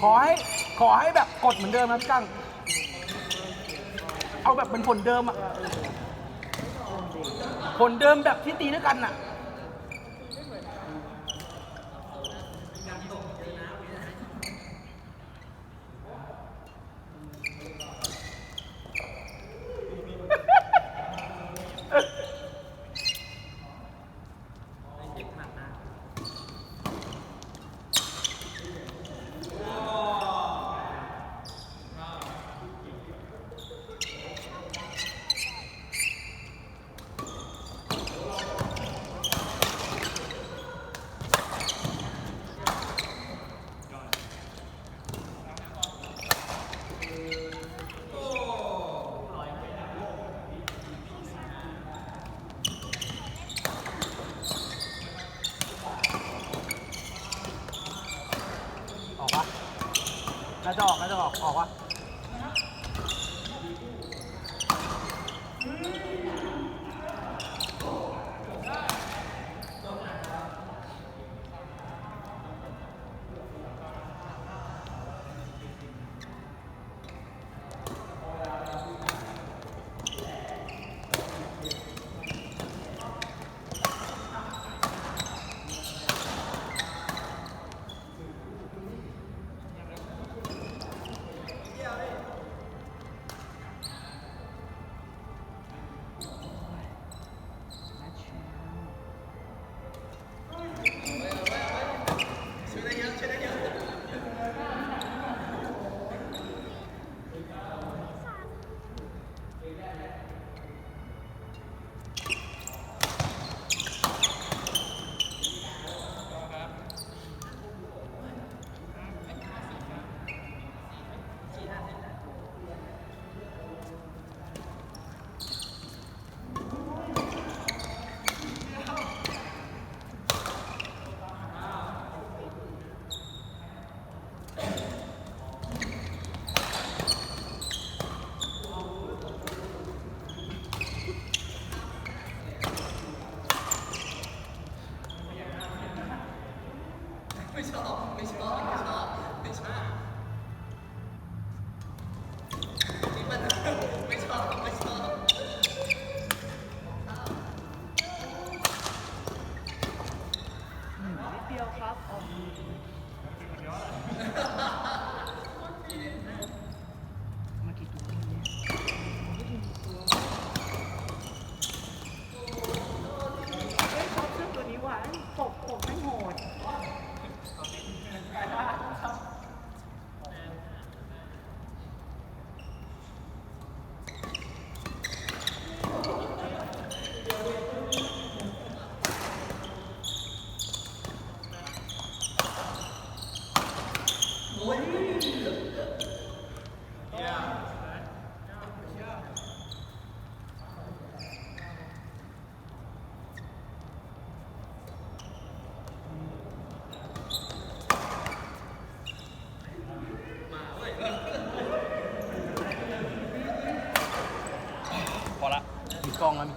ขอให้ขอให้แบบกดเหมือนเดิมนะพี่กั้งเอาแบบเป็นผลเดิมอะผลเดิมแบบที่ตีด้วยกันอะ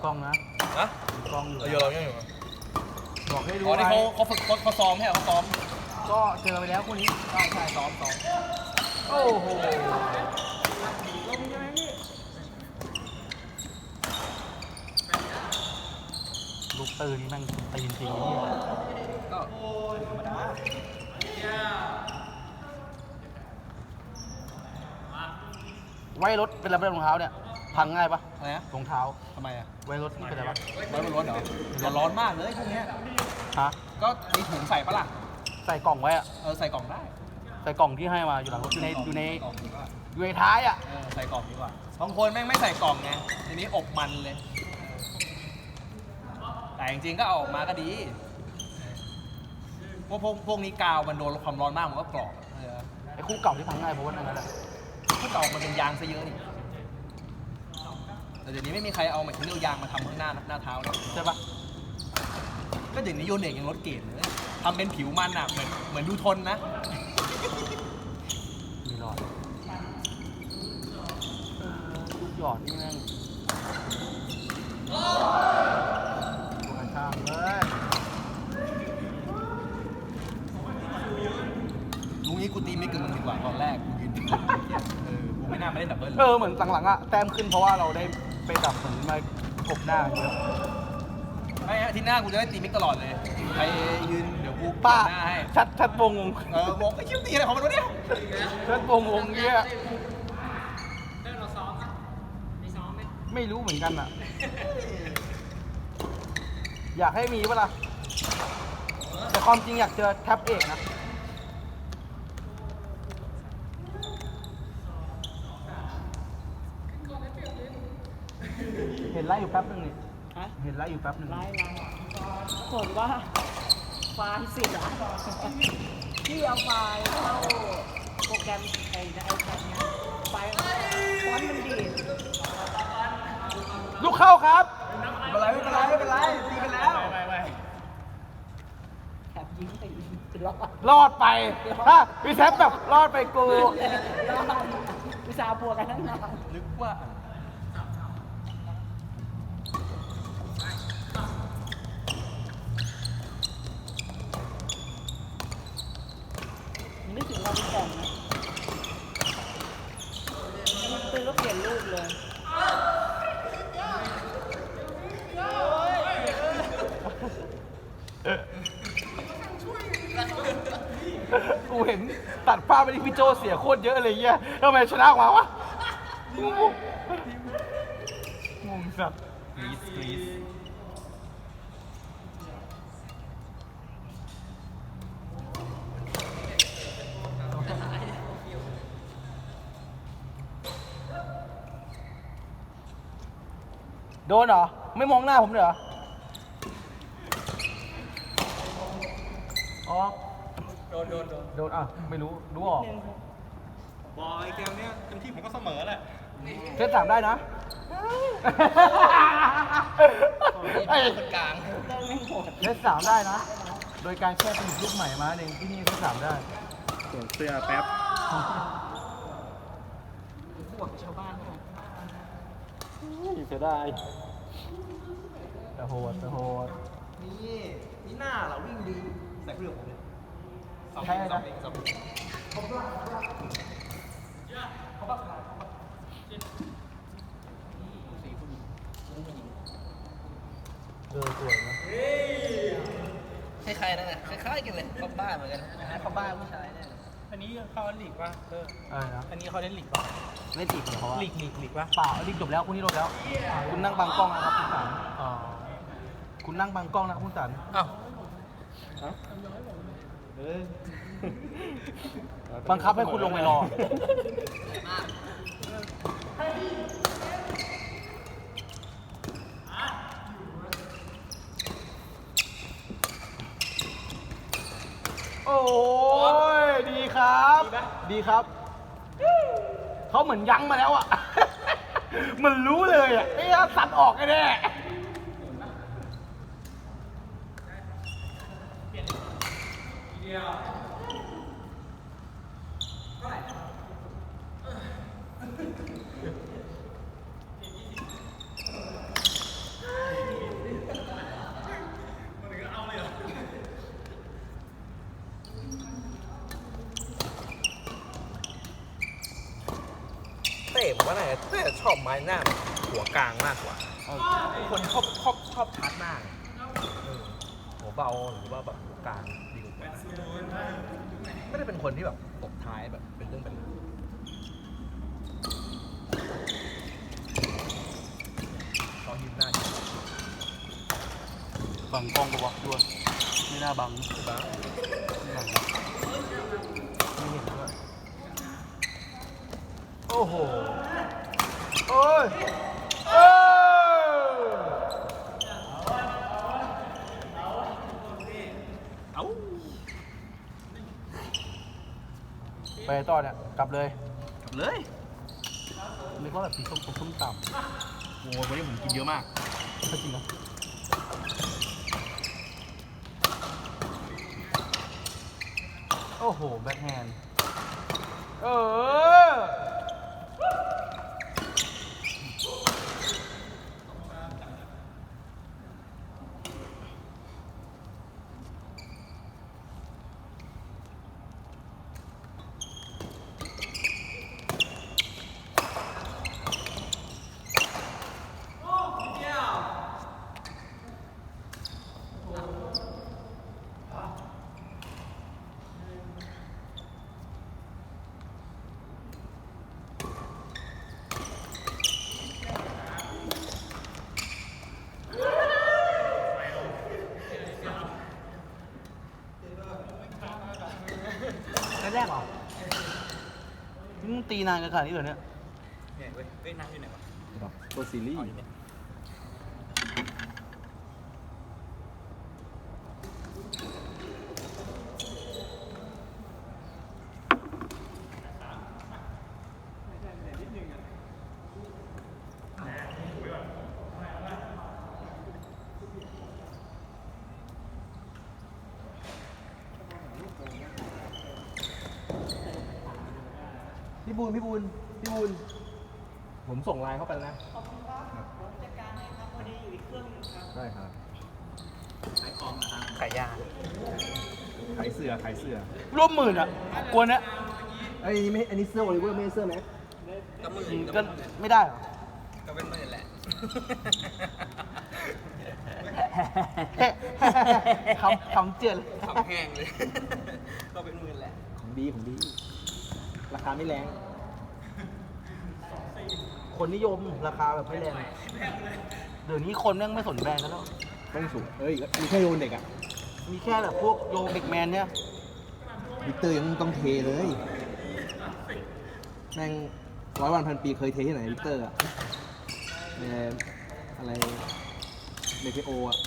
กล้องนะมีกล้องนะนะมีกล้องอยู่เราโยนเรายังอยู่บอกให้ดูอ๋อไว้นี่เขาเขาฝึกเขาเขาซ้อมใช่ไหมเขาซ้อมก็เจอไปแล้วคู่นี้ใช่ใช่ซ้อมซ้อมโอ้โหลงใช่ไหมพี่ลูกตื่นนี่แม่งตีนทีเนี่ยก็ธรรมดาไว้รถเป็นอะไรเป็นรองเท้าเนี่ย พังง่ายปะอะไรนะรองเท้าทำไมอะไว้รถนี่เป็นอะไรปะร้อนร้อนเหรอร้อนร้อนมากเลยพวกเนี้ยฮะก็มีถุงใส่ปะล่ะใส่กล่องไว้อะเออใส่กล่องได้ใส่กล่องที่ให้มาอยู่หลังรถอยู่ในอยู่ในกล่องดีกว่าอยู่ในท้ายอะเออใส่กล่องดีกว่าบางคนแม่งไม่ใส่กล่องไงทีนี้อบมันเลย แต่จริงๆก็เอาออกมาก็ดีพวกพวกพวกนี้กาวมันโดนความร้อนมากมันก็กรอบเออไอ้คู่เก่าที่พังง่ายเพราะว่านั่นแหละพวกเก่ามันเป็นยางซะเยอะนี่ แต่เดี๋ยวนี้ไม่มีใครเอาแมคคิเนลยางมาทำข้างหน้าหน้าเท้าเลยใช่ปะก็เดี๋ยวนี้โยนเด็กยังลดเกรดเลยทำเป็นผิวมันอะเหมือนเหมือนดูทนนะมีรอยลูกหยอดนี่แม่งตัวกันข้างเลยลุงนี้กูตีไม่กึ่งหนึ่งกว่าตอนแรกกูยืนติดเออกูไม่น่ามาเล่นดับเบิลเออเหมือนหลังๆอะแต้มขึ้นเพราะว่าเราได้ ไปดับเหมือนมากบหน้าเยอะไม่ฮะที่หน้ากูจะได้ตีมิกตลอดเลยไปยืนเดี๋ยวกูป้าหน้าให้ชัดชัดวงวงเออบอกไอ้คิวตีอะไรของมันวะเนี่ยชัดวงวงเงี้ยไม่รู้เหมือนกันอะอยากให้มีเวลาแต่ความจริงอยากเจอแท็บเอกนะ เห็นไล่ อยู่แป๊บนึงนี่ฮะเห็นไล่อยู่แป๊บนึงไล่ไล่ผลว่าไฟล์เสียที่เอาไฟล์เข้าโปรแกรมไอ้ในไอแพดเนี่ยไฟล์ฟอนต์มันดีดลูกเข้าครับไม่เป็นไรไม่เป็นไรไม่เป็นไรตีกันแล้ว แถบยิงไปยิงรอดรอดไปถ้าพี่แท็บแบบรอดไปกูรอดอุตส่าห์บวกกันตั้งนานนึกว่า นึกถึงเราเป็นกล่องนะมันตื่นก็เปลี่ยนรูปเลย กูเห็นตัดภาพไปที่พี่โจเสียโคตรเยอะเลยเงี้ยทำไมชนะออกมาวะงงงงสัตว์กรีซกรีซโดนเหรอ ไม่มองหน้าผมเลยเหรอ อ๋อ โดน โดน โดนโดนอะ ไม่รู้ รู้ออก บอยเกมเนี้ยเต็มที่ผมก็เสมอแหละ เซตสามได้นะ ไอ้คนกลางเต้นไม่โหดเซตสามได้นะ โดยการแค่ผลิตลูกใหม่มาเองที่นี่เซตสามได้สวมเสื้อแป๊บบวกชาวบ้านเขาเสียดายแต่โหดแต่โหด นี่นี่หน้าเราวิ่งดีใส่เพื่อนผมเนี่ยใช่นะสองเองสองเอง เออสวยนะคล้ายๆนั่นแหละคล้ายๆกันเลยข้าบ้าเหมือนกันเข้าบ้าผู้ชายเนี่ยอันนี้เขาหลีกป่ะเอออะไรนะอันนี้เขาเล่นหลีกป่ะเล่นอีกเหรอเขาอะหลีกหลีกหลีกป่ะเปล่าหลีกจบแล้วคุณนี่จบแล้ว คุณนั่งบังกล้องนะครับคุณสันอ๋อคุณนั่งบังกล้องนะครับคุณสันอ้าวบังคับให้คุณลงไปรอ โอ้ยดีครับ ดีครับ เขาเหมือนยั้งมาแล้วอะ มันรู้เลยอะไอ้ยสัตว์ออกแน่ๆ ต้ผมว่าน่าจะน่าจะชอบไม้หน้าหัวกลางมากกว่าคนชอบชอบชอบชาร์จหน้าเออหัวเบาหรือว่าแบบหัวกลางดีกว่าไม่ได้เป็นคนที่แบบตบท้ายแบบเป็นเรื่องเป็นราวเขายืนหน้าบังกล้องก็วักด้วยไม่น่าบังบังไม่เห็นด้วยโอ้โห โอ้ยเอ้เอาไปต่อเนี่ย กลับเลยกลับเลยนึกว่าแบบสีส้มส้มต่ำโอ้ยวันนี้ผมกินเยอะมากก็จริงนะโอ้โห แบ็คแฮนด์เออ นานกันขนาดนี้เหรอเนี่ย เนี่ยเว้ยเว้ยนั่งอยู่ไหนวะ ตัวซีรีส์ พี่ บูนพี่บูนพี่บูนผมส่งไลน์เข้าไปแล้วนะ ขอบคุณครับผมจัดการให้ครับพอดีอยู่อีกเครื่องหนึงครับ ได้ครับ ขายยาขายเสื้อขายเสื้อร่วมหมื่นอะกวนเนี่ยไอ้นี่ไม่ อันนี้เสื้อโอลิเวอร์ไม่ใช่เสื้อแม็กก็มือก็ไม่ได้เหรอ ก็เป็นมือแหละ คำคำเจือนเลยขับแห้งเลย ก็เป็นมือแหละ ของดีของดี ราคาไม่แรง คนนิยมราคาแบบไม่แรง เดี๋ยวนี้คนแม่งไม่สนแบรนด์กันแล้ว ต้องสูงเอ้ย มีแค่โยนเด็กอะมีแค่แบบพวกโยเด็กแมนเนี่ยวิกเตอร์ยังต้องเทเลย แม่งร้อยวันพันปีเคยเทที่ไหนวิกเตอร์อะในอะไรเมเทโออะ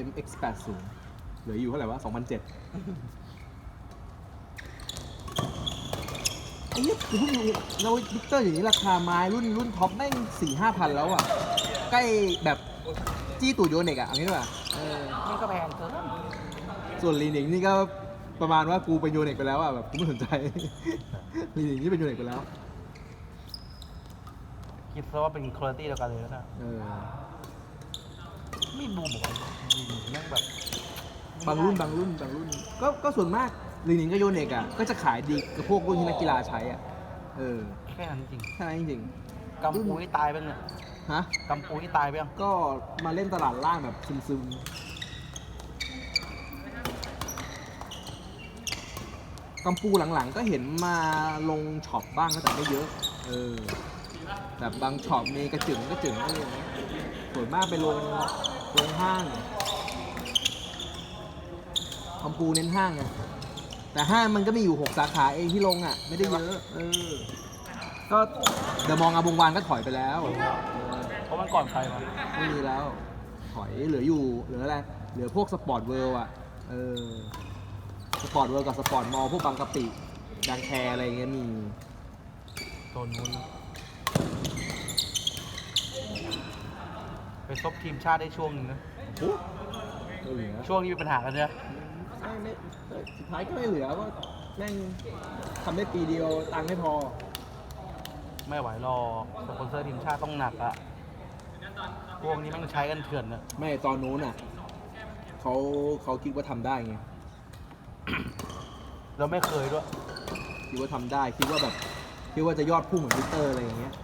เอ็ม MX80 เหลืออยู่เท่าไหร่วะ2007ไอ้เหี้ยคือเพิ่งรู้เราวิกเตอร์อย่างนี้ราคาไม้รุ่นรุ่นท็อปแม่งสี่ห้าพันแล้วอะ ใกล้แบบจี้ตูดโยเนกอะเอย่างนี้ดีกว่าเออมันก็แพงเกินส่วนลีนิงนี่ก็ประมาณว่ากูเป็นโยเนกไปแล้วอะแบบกูไม่สนใจ ลีนิงนี่เป็นโยเนกไปแล้ว คิดซะว่าเป็นคุณภาพเดียวกันเลยนะ เออ ไม่บูมบอกว่าดี แม่งแบบบางรุ่นบางรุ่นบางรุ่น ก็ก็ส่วนมากลีนิงกับโยเนกอะก็จะขายดีกับพวกรุ่นที่นักกีฬาใช้อะเออแค่นั้นจริงแค่นั้นจริงกำปูที่ตายไปเนี่ยๆฮะกำปูที่ตายไปยังก็มาเล่นตลาดล่างแบบซึมๆกัมปูหลังๆ ก็เห็นมาลงช็อปบ้างก็แต่ไม่เยอะ เออแบบบางช็อปมีกระจึงกระจึงอะไรอย่างเงี้ยส่วนมากไปลงลงห้าง กัมปูเน้นห้างไงแต่ห้างมันก็มีอยู่ 6 สาขาเองที่ลงอะ ไม่ได้เยอะเออก็เดอะมองอาบงวานก็ถอยไปแล้ว เพราะมันก่อนใครมาไม่มีแล้ว ถอยเหลืออยู่เหลืออะไรเหลือพวกสปอร์ตเวิลด์อะเออสปอร์ตเวิลด์กับสปอร์ตมอลล์พวกบางกะปิบางแคอะไรอย่างเงี้ยมีโซนนู้นไปซบทีมชาติได้ช่วงหนึงนะไม่เหลือช่วงนี้มีปัญหากันเนี่ย ไม่ไม่เออสุดท้ายก็ไม่เหลือก็แม่งทำได้ปีเดียวตังค์ไม่พอ ไม่ไหวรอกสปอนเซอร์ทีมชาติต้องหนักอะพวกนี้แม่งใช้กันเถื่อนอะไม่ตอนนู้นอะเขาเขาคิดว่าทำได้ไงเราไม่เคยด้วย คิดว่าทำได้คิดว่าแบบคิดว่าจะยอดพุ่งเหมือนวิกเตอร์อะไรอย่างเงี้ย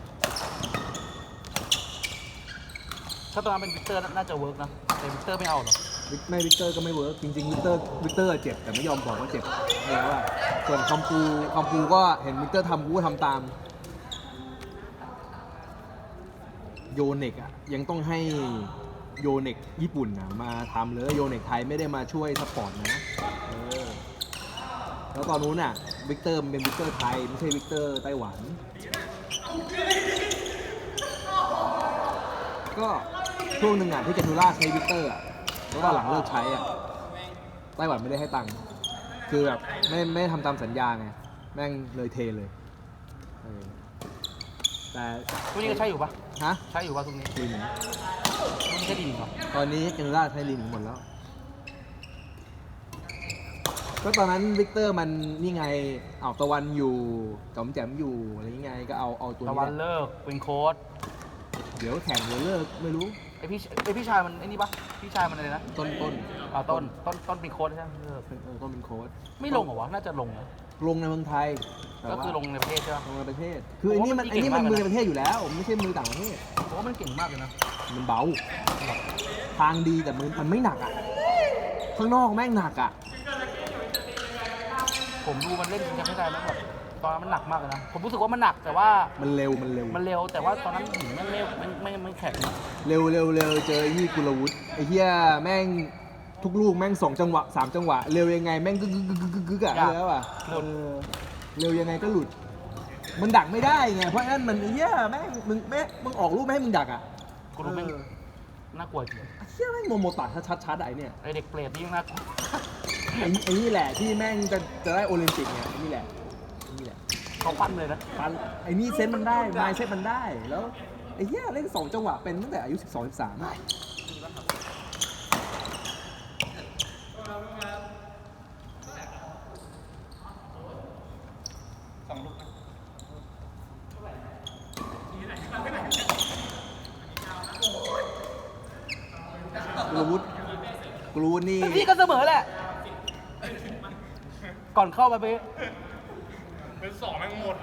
ถ้าตอนนั้นเป็นวิกเตอร์น่าจะเวิร์กนะ แต่วิกเตอร์ไม่เอาหรอก วิไม่วิกเตอร์ก็ไม่เวิร์กจริงๆวิกเตอร์วิกเตอร์เจ็บแต่ไม่ยอมบอกว่าเจ็บเนี่ยว่าส่วนคอมปูคอมปูก็เห็นวิกเตอร์ทำกูก็ทำตาม โยเนกอะยังต้องให้โยเนกญี่ปุ่นนะมาทำเลยโยเนกไทยไม่ได้มาช่วยซัพพอร์ตนะแล้วตอนนู้นอะวิกเตอร์เป็นวิกเตอร์ไทยไม่ใช่วิกเตอร์ไต้หวัน ก็ช่วงหนึ่งอะที่เจนูล่าใช้วิกเตอร์อะ แล้วก็หลังเลิกใช้อะไต้หวันไม่ได้ให้ตังค์คือแบบไม่ไม่ทำตามสัญญาไงแม่งเลยเทเลยเออแต่ทุกนี้ก็ใช้อยู่ปะฮะใช้อยู่ปะทุกนี้ลินทุกนี้ใช้ดีเหรอตอนนี้เจนูล่าใช้ลินหมดแล้ว ก็ตอนนั้นวิกเตอร์มันนี่ไงเอาตะวันอยู่จอมแจมอยู่อะไรยังไงก็เอาเอาตัวตะนี้วันแหละเลิกเป็นโค้ดเดี๋ยวแข่งเดี๋ยวเลิกไม่รู้ ไอพี่ไอพี่ชายมันไอนี่ปะพี่ชายมันอะไรนะต้นต้นอ่าต้นต้นต้นเป็นโค้ดใช่ไหมเลิกเออต้นเป็นโค้ดไม่ลงเหรอวะน่าจะลงนะลงในเมืองไทยแต่ก็ว่าคือลงในประเทศใช่ปะ ลงในประเทศ คืออันนี้มันโอ้อันนี้มันมันมือเก่งมากเลยนะ ในประเทศอยู่แล้วไม่ใช่มือต่างประเทศผมว่ามันเก่งมากเลยนะมันเบา ทางดีแต่มือมันไม่หนักอะข้างนอกแม่งหนักอะผมดูมันเล่นยังไม่ได้แล้วแบบ ตอนนั้นมันหนักมากเลยนะ ผมรู้สึกว่ามันหนักแต่ว่ามันเร็วมันเร็ว มันเร็วแต่ว่าตอนนั้นหินมันเร็วมันไม่ไม่แข็งอะเร็วเร็วเร็วเจอไอ้นี่กุลวุฒิไอ้เหี้ยแม่งทุกลูกแม่งสองจังหวะสามจังหวะ เร็วยังไงแม่งกึกกึกกึกกึกกึกกึกอะแล้วอะเออเร็วยังไงก็หลุด มันดักไม่ได้ไงเพราะฉะนั้นมันไอ้เหี้ยแม่งมึงแม่งมึงออกลูกไม่ให้มึงดักอะกูรู้แม่งเออน่ากลัวจริงไอ้เหี้ยแม่งโมโมตัดชัดชัดๆอะไอ้เนี่ยไอเด็กเปรตนี่ยังน่ากลัวไอ้ไอ้นี่แหละที่แม่งจะจะได้โอลิมปิกเนี่ยไอ้นี่แหละไอ้นี่แหละ เขาปั้นเลยนะปันไอ้นี่เซนส์มันได้ไมเซตมันได้แล้วไอ้เหี้ยเล่นสองจังหวะเป็นตั้งแต่อายุ 12 13อะกุลวุฒิกุลวุฒินี่แต่พี่ก็เสมอแหละ ก่อนเข้าไปไปเป็นสอง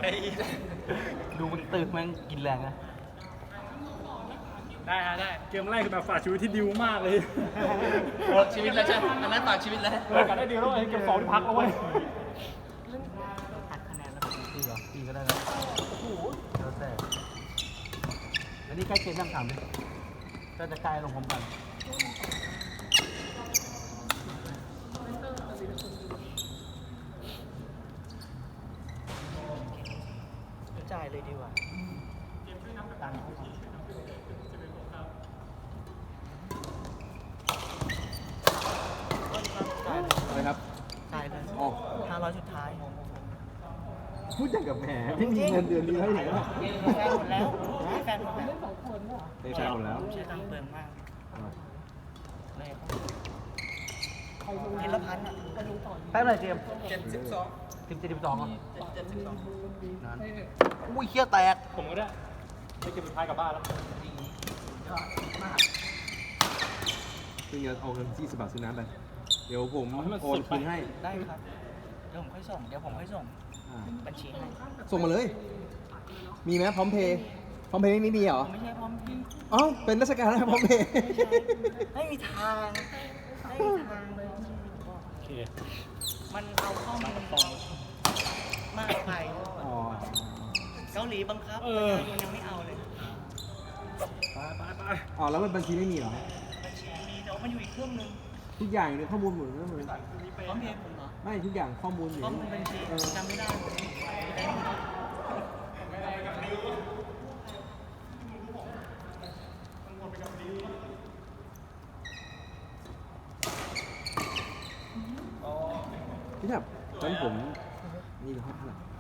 แม่งหมดเลยดูมันตื่นแม่งกินแรงนะได้ฮะได้เกมแรกคือแบบฝากชีวิตที่ดิวมากเลยชีวิตแล้วใช่ไหมอันนั้นฝากชีวิตแล้วเออกันได้ดิวแล้วไอ้เกมสองที่พักเอาไว้หักคะแนนแล้วพี่เหรอพี่ก็ได้นะโอ้โหแล้วแต่อันนี้ใกล้เคียงยังถามดิก็จะใกล้ลงพร้อมกัน จ่าย เลยดีกว่าตังค์จ่ายเลยอะไรครับจ่ายเลยอ๋อห้าร้อยสุดท้าย พูดอย่างกับแหมไม่มีเงินเดือนดีเท่าไหร่วะแฟนหมดแล้วให้แฟนหมดแล้วได้แฟนหมดแล้วใช้ตังค์เปลืองมากเลยทีละพันอะแป๊บหน่อยเจมส์เจ็ดสิบสอง สิบเจ็ดสิบสองอะเจ็ดสิบสองนั้นอุ้ยเคี้ยแตก ผมก็ได้ไปเกมสุดท้ายกลับบ้านแล้วซึ่งจะเอาเงินที่สิบบาทซื้อน้ำไป เดี๋ยวผมเอาให้มันโอนสุดไปคืนให้ ได้ครับ เดี๋ยวผมค่อยส่ง เดี๋ยวผมค่อยส่งอ่าบัญชีให้ ส่งมาเลย มีไหมพร้อมเพย์พร้อมเพย์ไม่มีเหรอ ไม่ใช่พร้อมพี่เอ้าเป็นราชการแล้วพร้อมเพย์ไม่มีทาง ไม่มีทางเลยโอเคมันเอาข้อมูล มากไปอ๋อเกาหลีบังคับเออมันยังไม่เอาเลยไปไปไปอ๋อแล้วมันบัญชีไม่มีเหรอ บัญชีมีแต่ว่ามันอยู่อีกเครื่องนึงทุกอย่างอยู่ในข้อมูลหมดเลยพร้อมเพย์ผมเหรอไม่ทุกอย่างข้อมูลอยู่ข้อมูลบัญชีเออจำไม่ได้ผมได้หมดพี่แบบตอนผม นี่นะครับ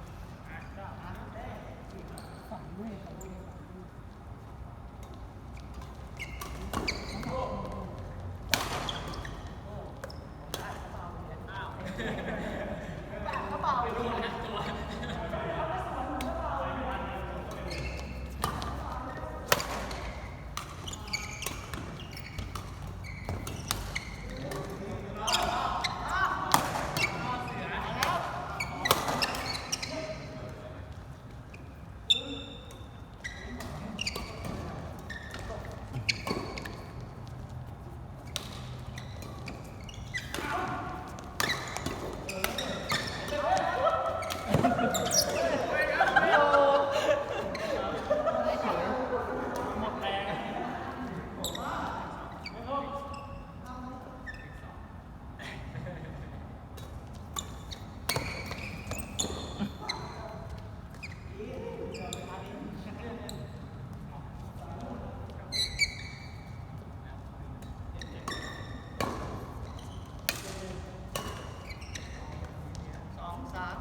สองสาม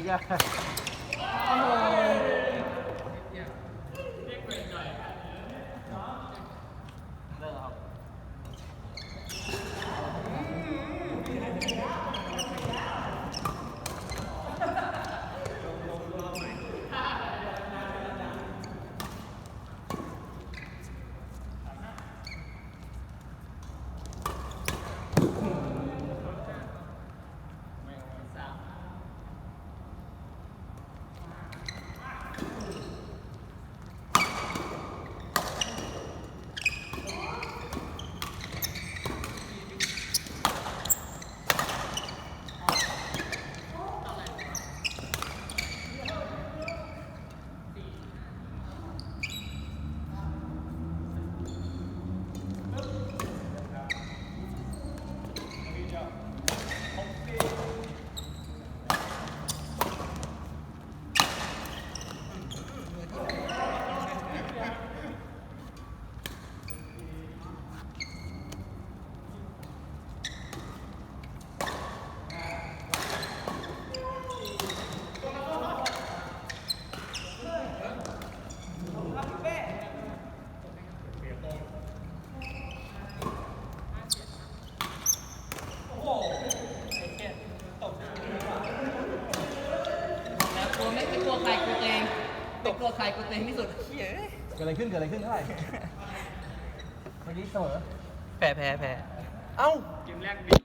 เใครกลัวตัวเองที่สุดเกิดอะไรขึ้นเกิดอะไรขึ้นเท่าไหร่เมื่อกี้เสมอแพ้แพ้แพ้เอ้า เกมแรกบิด